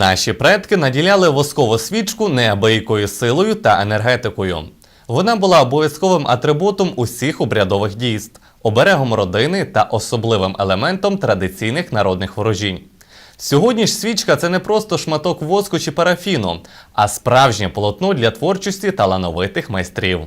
Наші предки наділяли воскову свічку неабиякою силою та енергетикою. Вона була обов'язковим атрибутом усіх обрядових дійств, оберегом родини та особливим елементом традиційних народних ворожінь. Сьогодні ж свічка це не просто шматок воску чи парафіну, а справжнє полотно для творчості талановитих майстрів.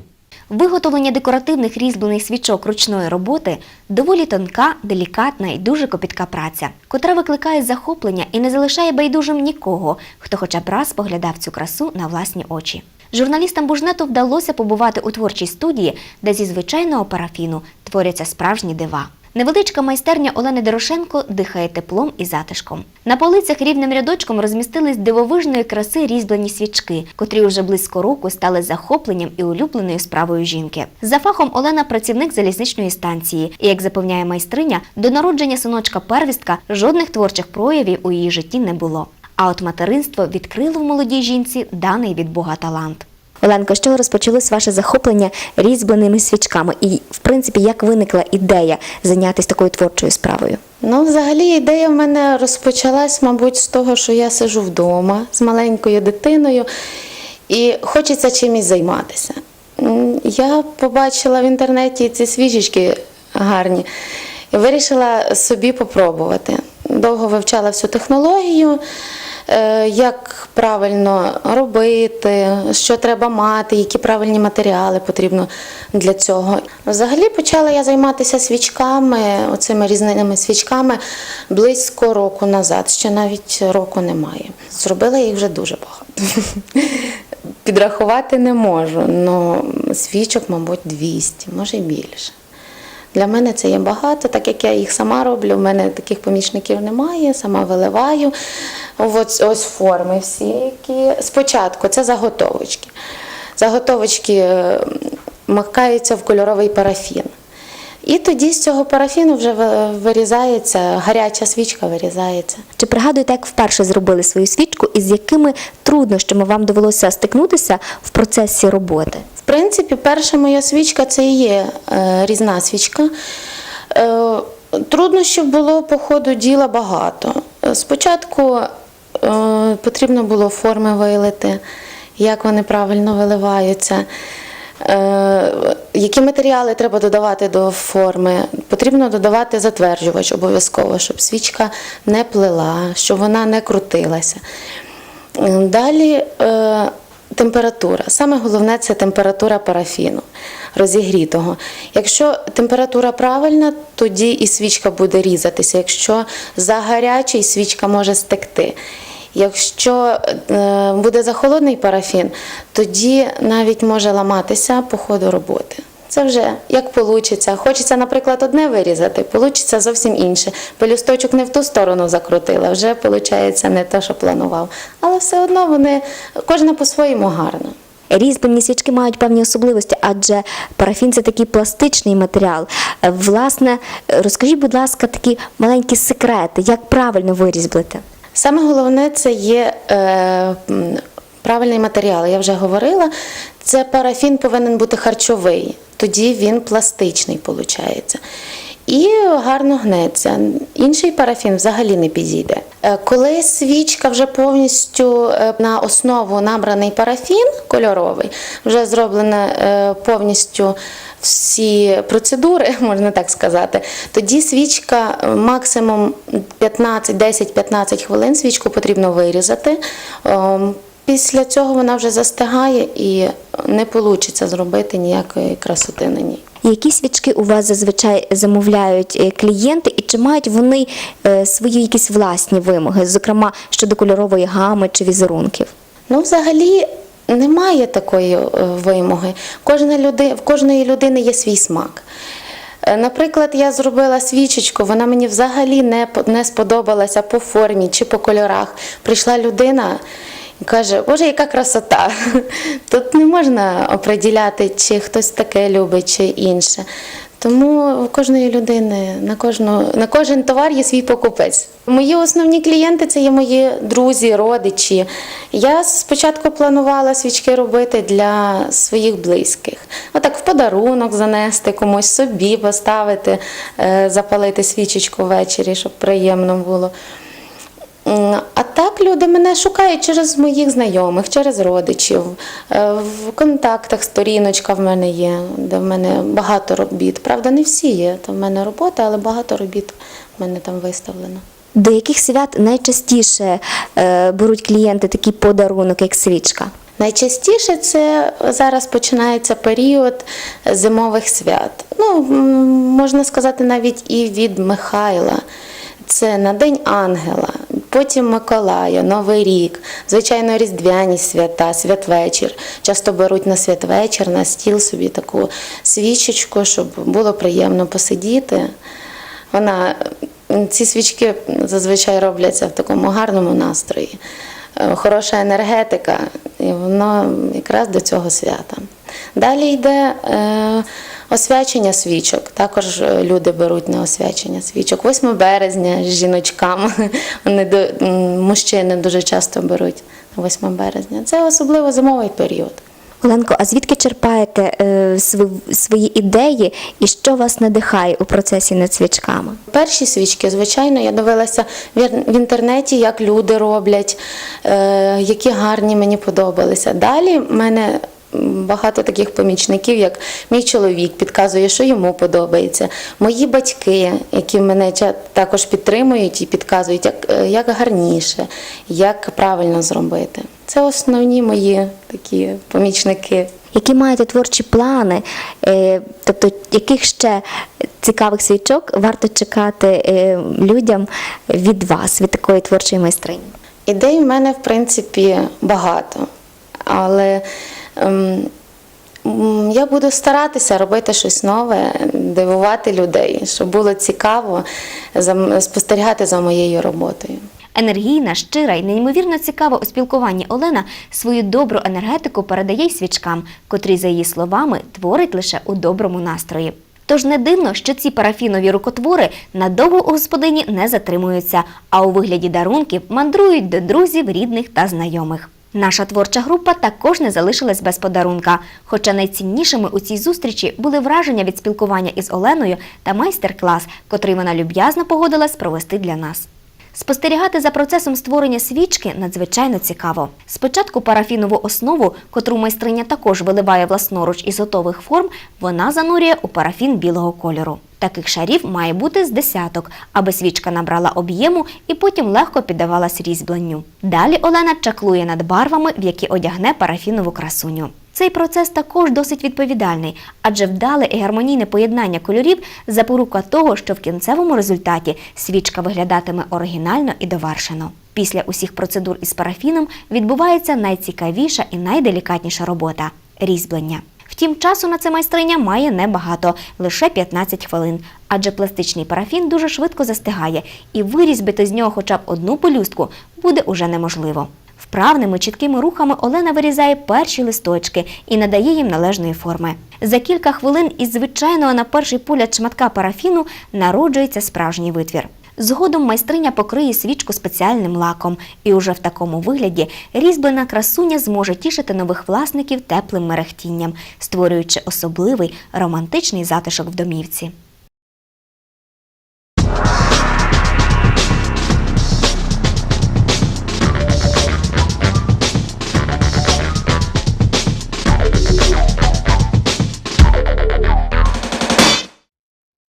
Виготовлення декоративних різьблених свічок ручної роботи доволі тонка, делікатна і дуже копітка праця, котра викликає захоплення і не залишає байдужим нікого, хто хоча б раз поглядав цю красу на власні очі. Журналістам Бужнету вдалося побувати у творчій студії, де зі звичайного парафіну творяться справжні дива. Невеличка майстерня Олени Дорошенко дихає теплом і затишком. На полицях рівним рядочком розмістились дивовижної краси різьблені свічки, котрі уже близько року стали захопленням і улюбленою справою жінки. За фахом Олена працівник залізничної станції, і як запевняє майстриня, до народження синочка первістка жодних творчих проявів у її житті не було. А от материнство відкрило в молодій жінці даний від Бога талант. Оленко, з чого розпочалось ваше захоплення різьбленими свічками? І, в принципі, як виникла ідея зайнятися такою творчою справою? Ну, взагалі, ідея в мене розпочалась, мабуть, з того, що я сижу вдома з маленькою дитиною і хочеться чимось займатися. Я побачила в інтернеті ці свічечки гарні і вирішила собі попробувати. Довго вивчала всю технологію, як правильно робити, що треба мати, які правильні матеріали потрібно для цього. Взагалі почала я займатися свічками, оцими різними свічками близько року назад. Ще навіть року немає. Зробила їх вже дуже багато. Підрахувати не можу, але свічок, мабуть, 200, може більше. Для мене це є багато, так як я їх сама роблю, в мене таких помічників немає, сама виливаю. Ось, ось форми всі, які спочатку це заготовочки. Заготовочки е, макаються в кольоровий парафін. І тоді з цього парафіну вже вирізається, гаряча свічка вирізається. Чи пригадуєте, як вперше зробили свою свічку і з якими труднощами вам довелося стикнутися в процесі роботи? В принципі, перша моя свічка це і є е, різна свічка. Е, труднощів було по ходу діла багато. Е, Спочатку потрібно було форми вилити, як вони правильно виливаються. Які матеріали треба додавати до форми? Потрібно додавати затверджувач обов'язково, щоб свічка не плила, щоб вона не крутилася. Далі температура. Саме головне це температура парафіну розігрітого. Якщо температура правильна, тоді і свічка буде різатися. Якщо загарячий, свічка може стекти. Якщо е, буде захолодний парафін, тоді навіть може ламатися по ходу роботи. Це вже як вийде. Хочеться, наприклад, одне вирізати, вийде зовсім інше. Пелюсточок не в ту сторону закрутила, вже виходить не те, що планував. Але все одно вони кожна по-своєму гарно. Різьблені свічки мають певні особливості, адже парафін це такий пластичний матеріал. Власне, розкажіть, будь ласка, такі маленькі секрети, як правильно вирізблити? Саме головне це є е, правильний матеріал. Я вже говорила. Це парафін повинен бути харчовий, тоді він пластичний виходить. І гарно гнеться. Інший парафін взагалі не підійде. Е, Коли свічка вже повністю е, на основу набраний парафін кольоровий, вже зроблена е, повністю всі процедури, можна так сказати, тоді свічка максимум 15, 10-15 хвилин свічку потрібно вирізати. Ем, Після цього вона вже застигає і не вийде зробити ніякої красоти на ній. Які свічки у вас зазвичай замовляють е, клієнти, і чи мають вони е, свої якісь власні вимоги, зокрема щодо кольорової гами чи візерунків? Ну, взагалі немає такої е, вимоги. Кожна люди, в кожної людини є свій смак. Наприклад, я зробила свічечку, вона мені взагалі не, не сподобалася по формі чи по кольорах. Прийшла людина каже, Боже, яка красота! Тут не можна оприділяти, чи хтось таке любить, чи інше. Тому у кожної людини на кожну на кожен товар є свій покупець. Мої основні клієнти це є мої друзі, родичі. Я спочатку планувала свічки робити для своїх близьких. Отак в подарунок занести комусь собі, поставити, е, запалити свічечку ввечері, щоб приємно було. Люди мене шукають через моїх знайомих, через родичів. Е, В контактах сторіночка в мене є, де в мене багато робіт. Правда, не всі є. Там в мене робота, але багато робіт в мене там виставлено. До яких свят найчастіше е, беруть клієнти такий подарунок, як свічка? Найчастіше це зараз починається період зимових свят. Ну, можна сказати, навіть і від Михайла. Це на День Ангела, потім Миколая, Новий рік, звичайно, різдвяні свята, святвечір. Часто беруть на святвечір, на стіл собі таку свічечку, щоб було приємно посидіти. Вона, ці свічки зазвичай робляться в такому гарному настрої. Е, Хороша енергетика, і воно якраз до цього свята. Далі йде е, освячення свічок. Також е, люди беруть на освячення свічок. 8 березня з жіночками. Вони до, мужчини дуже часто беруть на 8 березня. Це особливо зимовий період. Оленко, а звідки черпаєте е, свої ідеї і що вас надихає у процесі над свічками? Перші свічки, звичайно, я дивилася в інтернеті, як люди роблять, е, які гарні мені подобалися. Далі мене багато таких помічників, як мій чоловік підказує, що йому подобається. Мої батьки, які мене також підтримують і підказують, як, е, як гарніше, як правильно зробити. Це основні мої такі помічники. Які маєте творчі плани, е, тобто яких ще цікавих свічок варто чекати е, людям від вас, від такої творчої майстрині? Ідей в мене, в принципі, багато. Але я буду старатися робити щось нове, дивувати людей, щоб було цікаво спостерігати за моєю роботою. Енергійна, щира і неймовірно цікава у спілкуванні Олена свою добру енергетику передає й свічкам, котрі, за її словами, творить лише у доброму настрої. Тож не дивно, що ці парафінові рукотвори надовго у господині не затримуються, а у вигляді дарунків мандрують до друзів, рідних та знайомих. Наша творча група також не залишилась без подарунка. Хоча найціннішими у цій зустрічі були враження від спілкування із Оленою та майстер-клас, котрий вона люб'язно погодилась провести для нас. Спостерігати за процесом створення свічки надзвичайно цікаво. Спочатку парафінову основу, котру майстриня також виливає власноруч із готових форм, вона занурює у парафін білого кольору. Таких шарів має бути з десяток, аби свічка набрала об'єму і потім легко піддавалась різьбленню. Далі Олена чаклує над барвами, в які одягне парафінову красуню. Цей процес також досить відповідальний, адже вдале і гармонійне поєднання кольорів запорука того, що в кінцевому результаті свічка виглядатиме оригінально і довершено. Після усіх процедур із парафіном відбувається найцікавіша і найделікатніша робота різьблення. Втім, часу на це майстриня має небагато лише 15 хвилин, адже пластичний парафін дуже швидко застигає, і вирізбити з нього хоча б одну пелюстку буде уже неможливо. Вправними чіткими рухами Олена вирізає перші листочки і надає їм належної форми. За кілька хвилин із звичайного на перший погляд шматка парафіну народжується справжній витвір. Згодом майстриня покриє свічку спеціальним лаком, і уже в такому вигляді різьблена красуня зможе тішити нових власників теплим мерехтінням, створюючи особливий романтичний затишок в домівці.